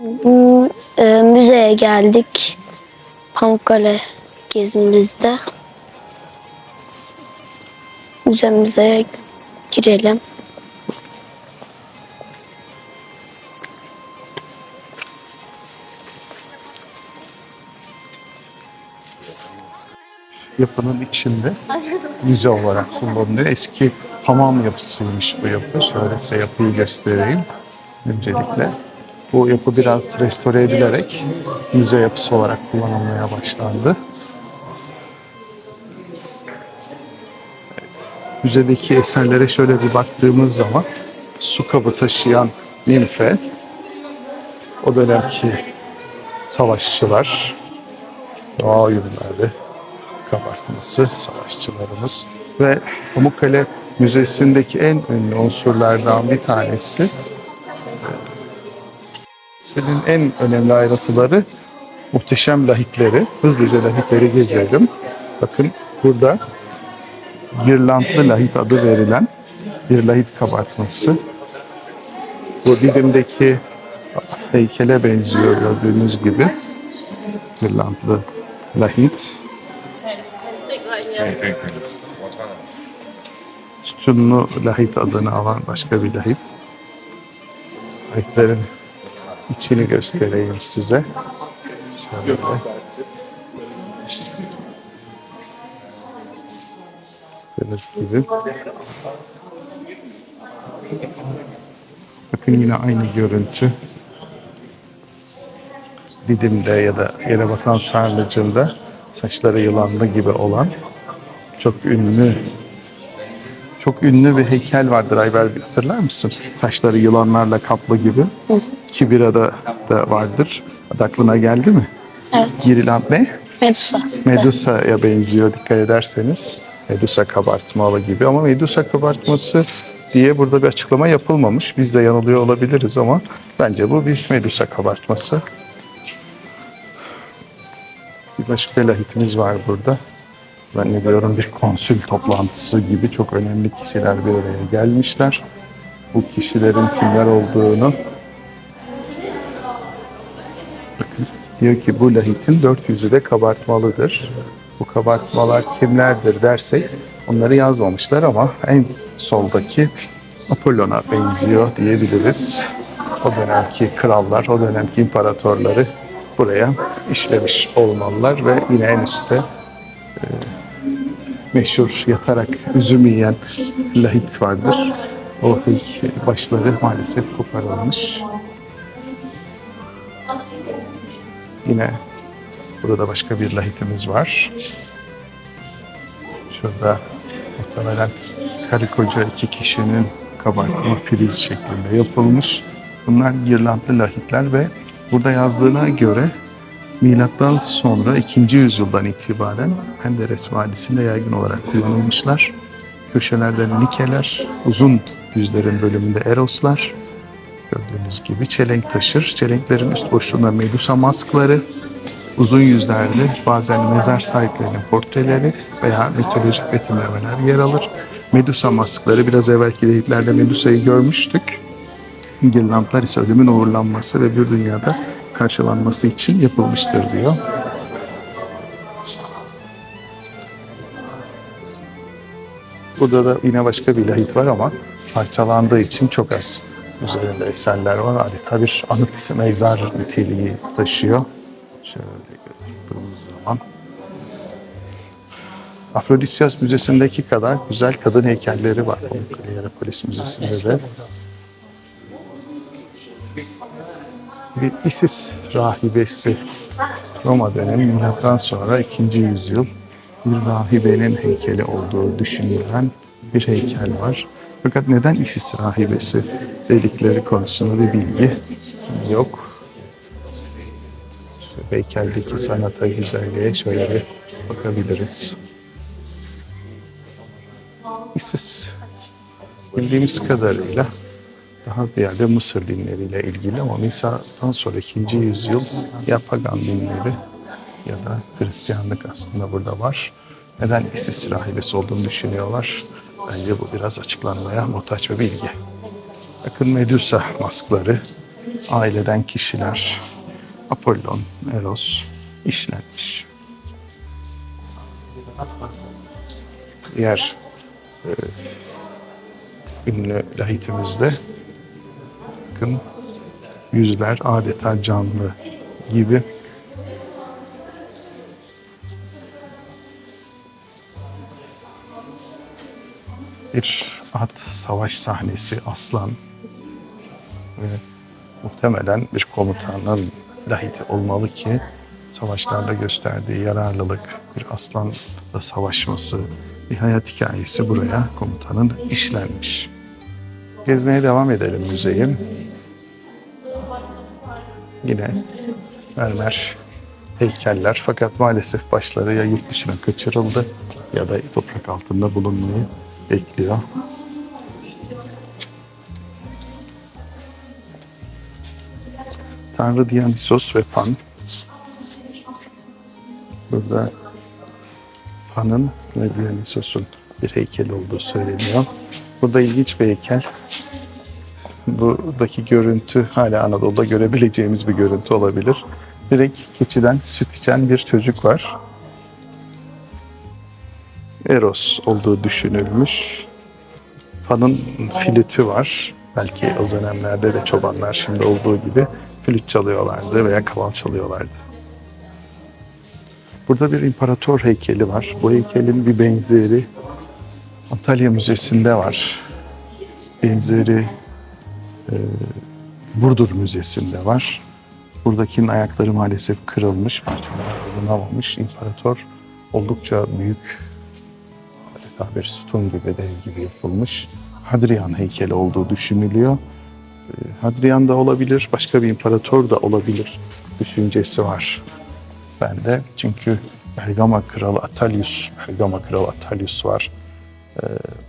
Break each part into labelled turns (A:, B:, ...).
A: E, müzeye geldik. Pamukkale gezimizde. Müzemize girelim.
B: yapının içinde müze olarak kullanılıyor. Eski hamam yapısıymış bu yapı. Şöyle size yapıyı göstereyim öncelikle. Bu yapı biraz restore edilerek müze yapısı olarak kullanılmaya başlandı. Evet. Müzedeki eserlere şöyle bir baktığımız zaman su kabı taşıyan nimfe, o dönemki savaşçılar, doğa oyunları, kabartması savaşçılarımız ve Pamukkale Müzesi'ndeki en ünlü unsurlardan bir tanesi senin en önemli ayrıntıları muhteşem lahitleri. Hızlıca lahitleri gezelim. Bakın burada girlandlı lahit adı verilen bir lahit kabartması. Bu Didim'deki heykele benziyor gördüğünüz gibi. Girlandlı lahit. Sütunlu lahit adını alan başka bir lahit. Lahitlerin içini göstereyim size. Şöyle. Gördüğünüz gibi. Bakın yine aynı görüntü. Didim'de ya da Yerebatan Sarnıcı'nda saçları yılanlı gibi olan çok ünlü çok ünlü bir heykel vardır Ayber hatırlar mısın? Saçları yılanlarla kaplı gibi. Kibira'da da vardır. Adı aklına geldi mi?
A: Evet.
B: Giriland ne?
A: Medusa.
B: Medusa'ya benziyor dikkat ederseniz. Medusa kabartmalı gibi ama Medusa kabartması diye burada bir açıklama yapılmamış. Biz de yanılıyor olabiliriz ama bence bu bir Medusa kabartması. Bir başka lahitimiz var burada. Ben ne diyorum bir konsül toplantısı gibi çok önemli kişiler bir araya gelmişler. Bu kişilerin kimler olduğunu Bakın, diyor ki bu lahitin dört yüzü de kabartmalıdır. Bu kabartmalar kimlerdir dersek onları yazmamışlar ama en soldaki Apollon'a benziyor diyebiliriz. O dönemki krallar, o dönemki imparatorları buraya işlemiş olmalılar ve yine en üstte e, meşhur yatarak üzüm yiyen lahit vardır. O heykel başları maalesef koparılmış. Yine burada da başka bir lahitimiz var. Şurada muhtemelen karı koca iki kişinin kabartma filiz şeklinde yapılmış. Bunlar girlandlı lahitler ve burada yazdığına göre milattan sonra 2. yüzyıldan itibaren Menderes Vadisi'nde yaygın olarak kullanılmışlar. Köşelerde nikeler, uzun yüzlerin bölümünde eroslar, Gördüğünüz gibi çelenk taşır. Çelenklerin üst boşluğunda medusa maskları, uzun yüzlerde bazen mezar sahiplerinin portreleri veya mitolojik betimlemeler yer alır. Medusa maskları biraz evvelki deyitlerde Medusa'yı görmüştük. İngirlandlar ise ölümün uğurlanması ve bir dünyada karşılanması için yapılmıştır diyor. Burada da yine başka bir lahit var ama parçalandığı için çok az üzerinde eserler var. Adeta bir anıt mezar niteliği taşıyor. Şöyle baktığımız zaman. Afrodisyas Müzesi'ndeki kadar güzel kadın heykelleri var. Pamukkale Hierapolis Müzesi'nde de. Bir Isis rahibesi Roma dönemi milattan sonra 2. yüzyıl bir rahibenin heykeli olduğu düşünülen bir heykel var. Fakat neden Isis rahibesi dedikleri konusunda bir bilgi yok. Şu heykeldeki sanata, güzelliğe şöyle bir bakabiliriz. Isis bildiğimiz kadarıyla daha ziyade Mısır dinleriyle ilgili ama Nisa'dan sonra 2. yüzyıl ya pagan dinleri ya da Hristiyanlık aslında burada var. Neden Isis rahibesi olduğunu düşünüyorlar. Bence bu biraz açıklanmaya muhtaç bir bilgi. Bakın Medusa maskları. aileden kişiler, Apollon, Eros işlenmiş. Diğer e, ünlü lahitimizde bakın yüzler adeta canlı gibi. Bir at savaş sahnesi aslan ve muhtemelen bir komutanın lahiti olmalı ki savaşlarda gösterdiği yararlılık, bir aslanla savaşması, bir hayat hikayesi buraya komutanın işlenmiş. Gezmeye devam edelim müzeyi. Yine mermer heykeller fakat maalesef başları ya yurt dışına kaçırıldı ya da toprak altında bulunmayı bekliyor. Tanrı Dionysos ve Pan. Burada Pan'ın ve Dionysos'un bir heykel olduğu söyleniyor. Burada ilginç bir heykel. Buradaki görüntü hala Anadolu'da görebileceğimiz bir görüntü olabilir. Direkt keçiden süt içen bir çocuk var. Eros olduğu düşünülmüş. Pan'ın flütü var. Belki o dönemlerde de çobanlar şimdi olduğu gibi flüt çalıyorlardı veya kaval çalıyorlardı. Burada bir imparator heykeli var. Bu heykelin bir benzeri Antalya Müzesi'nde var. Benzeri e, Burdur Müzesi'nde var. Buradakinin ayakları maalesef kırılmış, parçalar bulunamamış. İmparator oldukça büyük, adeta bir sütun gibi, dev gibi yapılmış. Hadrian heykeli olduğu düşünülüyor. E, Hadrian da olabilir, başka bir imparator da olabilir düşüncesi var bende. Çünkü Bergama Kralı Atalius, Bergama Kralı Atalius var. Ee,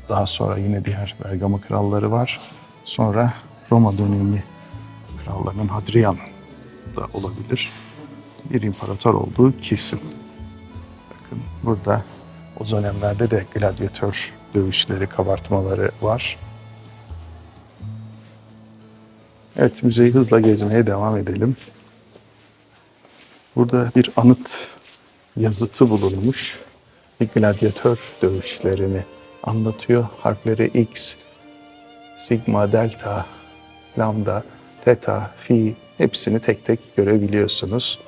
B: Daha sonra yine diğer Bergama kralları var. Sonra Roma dönemi krallarının Hadrian da olabilir. Bir imparator olduğu kesin. Bakın burada o dönemlerde de gladyatör dövüşleri, kabartmaları var. Evet, müzeyi hızla gezmeye devam edelim. Burada bir anıt yazıtı bulunmuş. Bir gladyatör dövüşlerini anlatıyor. Harfleri X, Sigma, Delta, Lambda, Theta, Phi hepsini tek tek görebiliyorsunuz.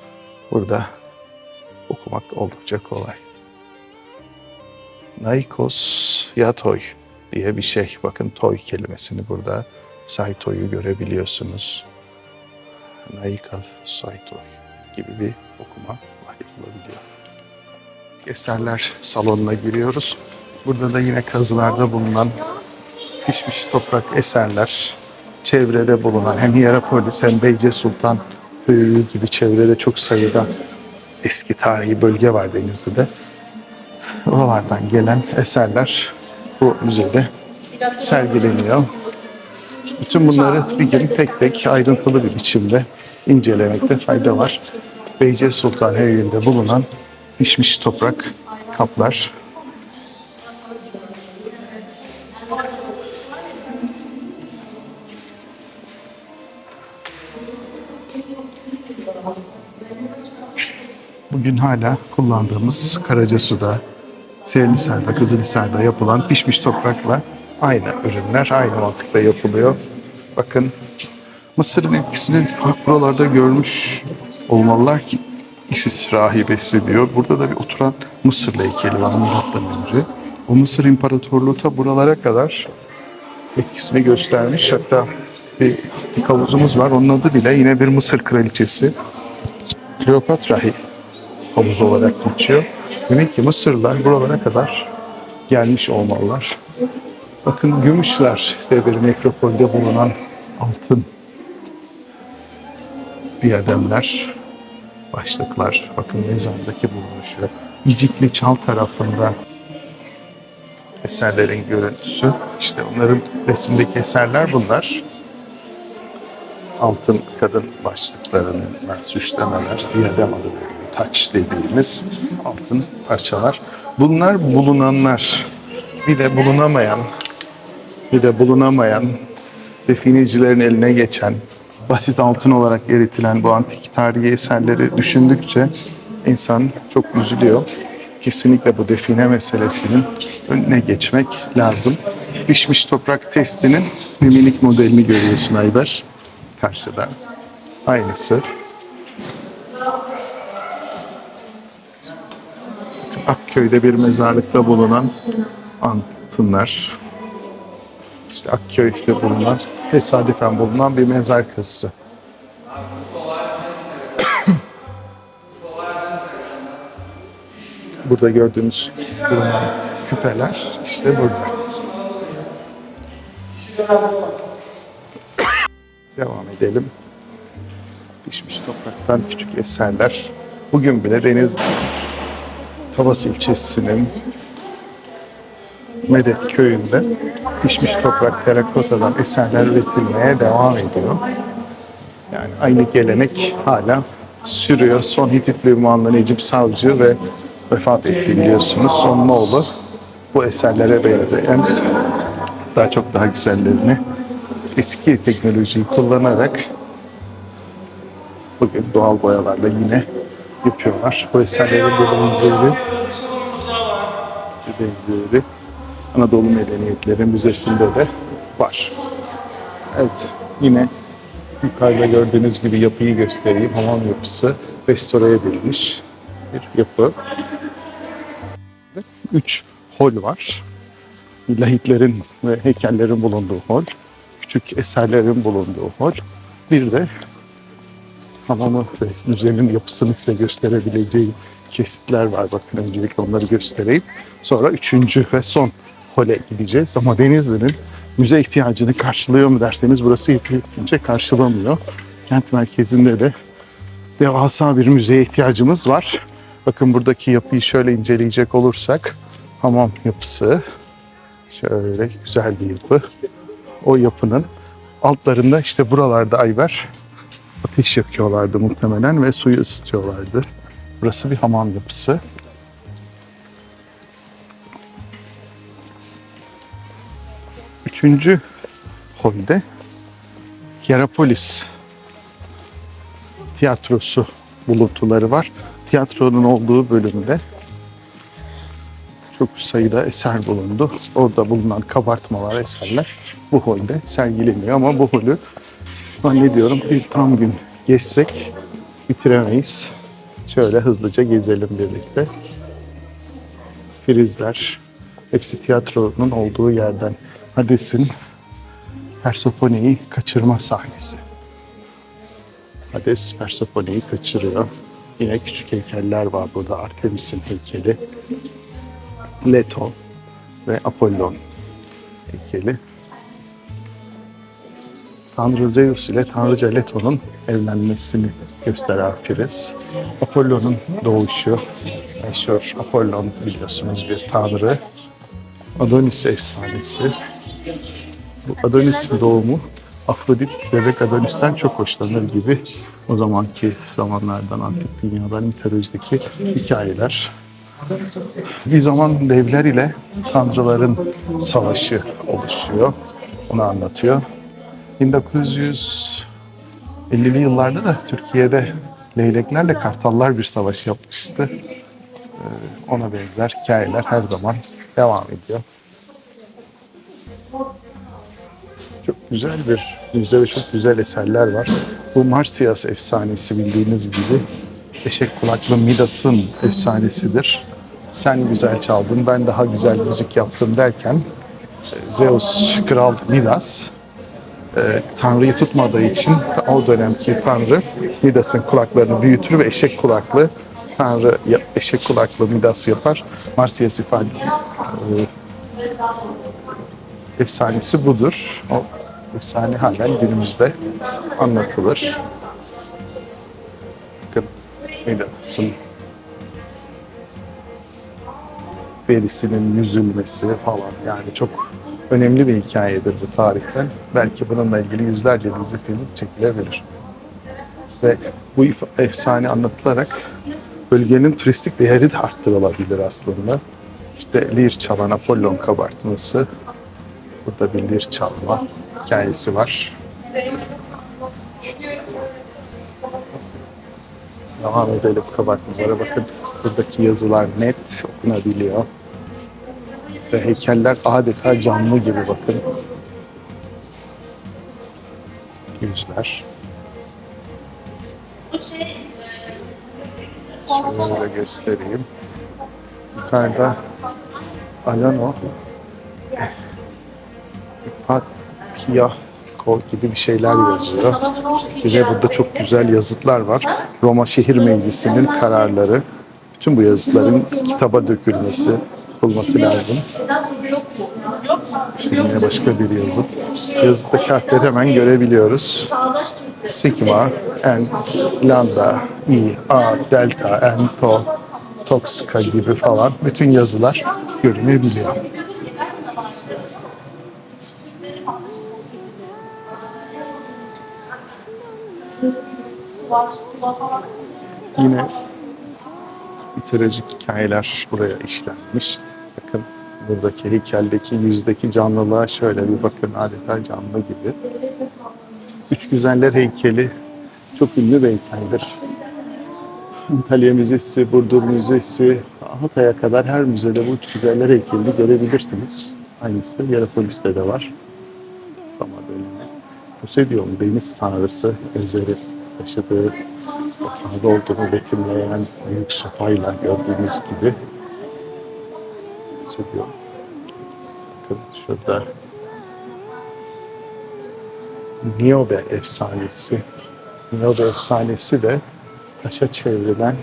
B: Burada okumak oldukça kolay. Naikos Yatoy diye bir şey. Bakın toy kelimesini burada Saito'yu görebiliyorsunuz. Naika Saitoy gibi bir okuma yapılabiliyor. Eserler salonuna giriyoruz. Burada da yine kazılarda bulunan pişmiş toprak eserler, çevrede bulunan hem Hierapolis hem Beyce Sultan Höyüğü gibi çevrede çok sayıda eski tarihi bölge var Denizli'de. Oralardan gelen eserler bu müzede sergileniyor. Bütün bunları bir gün tek tek ayrıntılı bir biçimde incelemekte fayda var. Beyce Sultan Heyeli'nde bulunan pişmiş toprak kaplar. Bugün hala kullandığımız Karacasu'da, Seyirlisar'da, Kızılhisar'da yapılan pişmiş toprakla aynı ürünler, aynı mantıkla yapılıyor. Bakın Mısır'ın etkisini buralarda görmüş olmalılar ki Isis rahibesi diyor. Burada da bir oturan Mısır heykeli var milattan önce. O Mısır İmparatorluğu ta buralara kadar etkisini göstermiş. Hatta bir havuzumuz var. Onun adı bile yine bir Mısır kraliçesi. Kleopatra havuzu olarak geçiyor. Demek ki Mısırlılar buralara kadar gelmiş olmalılar. Bakın gümüşler ve bir nekropolde bulunan altın diyademler, başlıklar. Bakın mezardaki bulunuşu. İcikli Çal tarafında eserlerin görüntüsü. İşte onların resimdeki eserler bunlar. Altın kadın başlıklarından süslemeler, diyadem adı veriliyor. Taç dediğimiz altın parçalar. Bunlar bulunanlar. Bir de bulunamayan, bir de bulunamayan definecilerin eline geçen basit altın olarak eritilen bu antik tarihi eserleri düşündükçe insan çok üzülüyor. Kesinlikle bu define meselesinin önüne geçmek lazım. Pişmiş toprak testinin bir minik modelini görüyorsun Ayber karşıda. Aynısı. Akköy'de bir mezarlıkta bulunan altınlar. İşte Akköy'de bulunan, tesadüfen bulunan bir mezar kazısı. Burada gördüğünüz bulunan küpeler işte burada. Devam edelim. Pişmiş topraktan küçük eserler. Bugün bile Deniz Tavas ilçesinin Medet köyünde pişmiş toprak terakotadan eserler üretilmeye devam ediyor. Yani aynı gelenek hala sürüyor. Son Hitit Lümanlı Necip Savcı ve vefat etti biliyorsunuz. Son oğlu bu eserlere benzeyen daha çok daha güzellerini eski teknolojiyi kullanarak bugün doğal boyalarla yine yapıyorlar. Bu eserlerin bir benzeri bir benzeri Anadolu Medeniyetleri Müzesi'nde de var. Evet, yine yukarıda gördüğünüz gibi yapıyı göstereyim. Hamam yapısı restore edilmiş bir yapı. Üç hol var. Lahitlerin ve heykellerin bulunduğu hol. Küçük eserlerin bulunduğu hol. Bir de hamamı ve müzenin yapısını size gösterebileceğim kesitler var. Bakın öncelikle onları göstereyim. Sonra üçüncü ve son hole gideceğiz. Ama Denizli'nin müze ihtiyacını karşılıyor mu derseniz burası yeterince karşılamıyor. Kent merkezinde de devasa bir müzeye ihtiyacımız var. Bakın buradaki yapıyı şöyle inceleyecek olursak hamam yapısı şöyle güzel bir yapı. O yapının altlarında işte buralarda Ayber ateş yakıyorlardı muhtemelen ve suyu ısıtıyorlardı. Burası bir hamam yapısı. Üçüncü holde Hierapolis tiyatrosu buluntuları var. Tiyatronun olduğu bölümde çok sayıda eser bulundu. Orada bulunan kabartmalar, eserler bu holde sergileniyor ama bu holü zannediyorum bir tam gün gezsek bitiremeyiz. Şöyle hızlıca gezelim birlikte. Filizler, hepsi tiyatronun olduğu yerden. Hades'in Persephone'yi kaçırma sahnesi. Hades Persephone'yi kaçırıyor. Yine küçük heykeller var burada. Artemis'in heykeli. Leto ve Apollon heykeli. Tanrı Zeus ile Tanrıca Leto'nun evlenmesini gösteren Firis. Apollon'un doğuşu, meşhur Apollon biliyorsunuz bir tanrı. Adonis efsanesi. Bu Adonis'in doğumu Afrodit bebek Adonis'ten çok hoşlanır gibi o zamanki zamanlardan antik dünyadan mitolojideki hikayeler. Bir zaman devler ile tanrıların savaşı oluşuyor. Onu anlatıyor. 1950'li yıllarda da Türkiye'de leyleklerle kartallar bir savaş yapmıştı. Ee, Ona benzer hikayeler her zaman devam ediyor. Çok güzel bir müze ve çok güzel eserler var. Bu Marsyas efsanesi bildiğiniz gibi eşek kulaklı Midas'ın efsanesidir. Sen güzel çaldın, ben daha güzel müzik yaptım derken e, Zeus kral Midas e, Tanrı'yı tutmadığı için o dönemki Tanrı Midas'ın kulaklarını büyütür ve eşek kulaklı Tanrı eşek kulaklı Midas yapar. Marsyas ifade e, efsanesi budur. O efsane halen günümüzde anlatılır. Bakın Midas'ın derisinin yüzülmesi falan yani çok önemli bir hikayedir bu tarihten. Belki bununla ilgili yüzlerce dizi film çekilebilir. Ve bu efsane anlatılarak bölgenin turistik değeri de arttırılabilir aslında. İşte lir çalan Apollon kabartması, burada bir lir çalma hikayesi var. Devam edelim kabartmalara bakın. Buradaki yazılar net okunabiliyor. Ve heykeller adeta canlı gibi bakın. Yüzler. Şöyle göstereyim. Yukarıda Alano Papiako gibi bir şeyler yazıyor. Bir de burada çok güzel yazıtlar var. Roma Şehir Meclisi'nin kararları. Bütün bu yazıtların kitaba dökülmesi, yapılması lazım. Yine başka bir yazıt. Yazıttaki harfleri hemen görebiliyoruz. Sigma, N, Lambda, I, A, Delta, N, To, Toxika gibi falan bütün yazılar görünebiliyor. Yine mitolojik hikayeler buraya işlenmiş. Buradaki heykeldeki yüzdeki canlılığa şöyle bir bakın adeta canlı gibi. Üç Güzeller heykeli çok ünlü bir heykeldir. Antalya Müzesi, Burdur Müzesi, Hatay'a kadar her müzede bu Üç Güzeller heykelini görebilirsiniz. Aynısı Yarapolis'te de var. Roma dönemi. Poseidon deniz tanrısı üzeri taşıdığı otağda olduğunu betimleyen büyük sopayla gördüğünüz gibi Poseidon. Bakın şurada Niobe efsanesi. Niobe efsanesi de taşa çevrilen,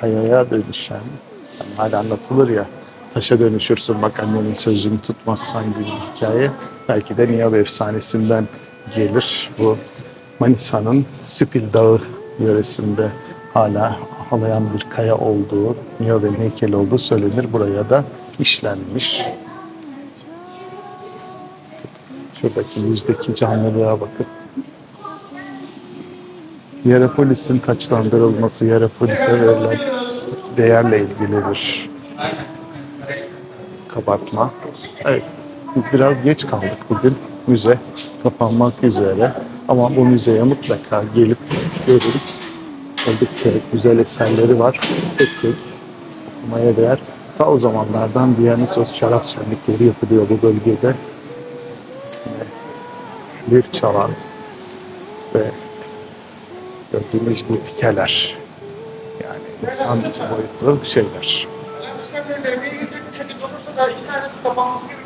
B: kayaya dönüşen, yani hala anlatılır ya, taşa dönüşürsün bak annenin sözünü tutmazsan gibi bir hikaye. Belki de Niobe efsanesinden gelir. Bu Manisa'nın Sipil Dağı yöresinde hala halayan bir kaya olduğu, Niobe'nin heykeli olduğu söylenir. Buraya da işlenmiş. Şuradaki yüzdeki canlılığa bakın. Hierapolis'in taçlandırılması, Hierapolis'e verilen değerle ilgili bir kabartma. Evet, biz biraz geç kaldık bugün. Müze kapanmak üzere. Ama bu müzeye mutlaka gelip görüp oldukça güzel eserleri var. Tek tek okumaya değer. Ta o zamanlardan Dionysos şarap şenlikleri yapılıyor bu bölgede. Bir çalan ve gördüğünüz gibi pikeler. Yani insan boyutlu şeyler.
C: Bir tanesi kapanması gerekiyor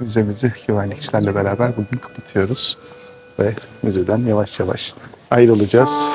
B: Müzemizi güvenlikçilerle beraber bugün kapatıyoruz. Ve müzeden yavaş yavaş ayrılacağız.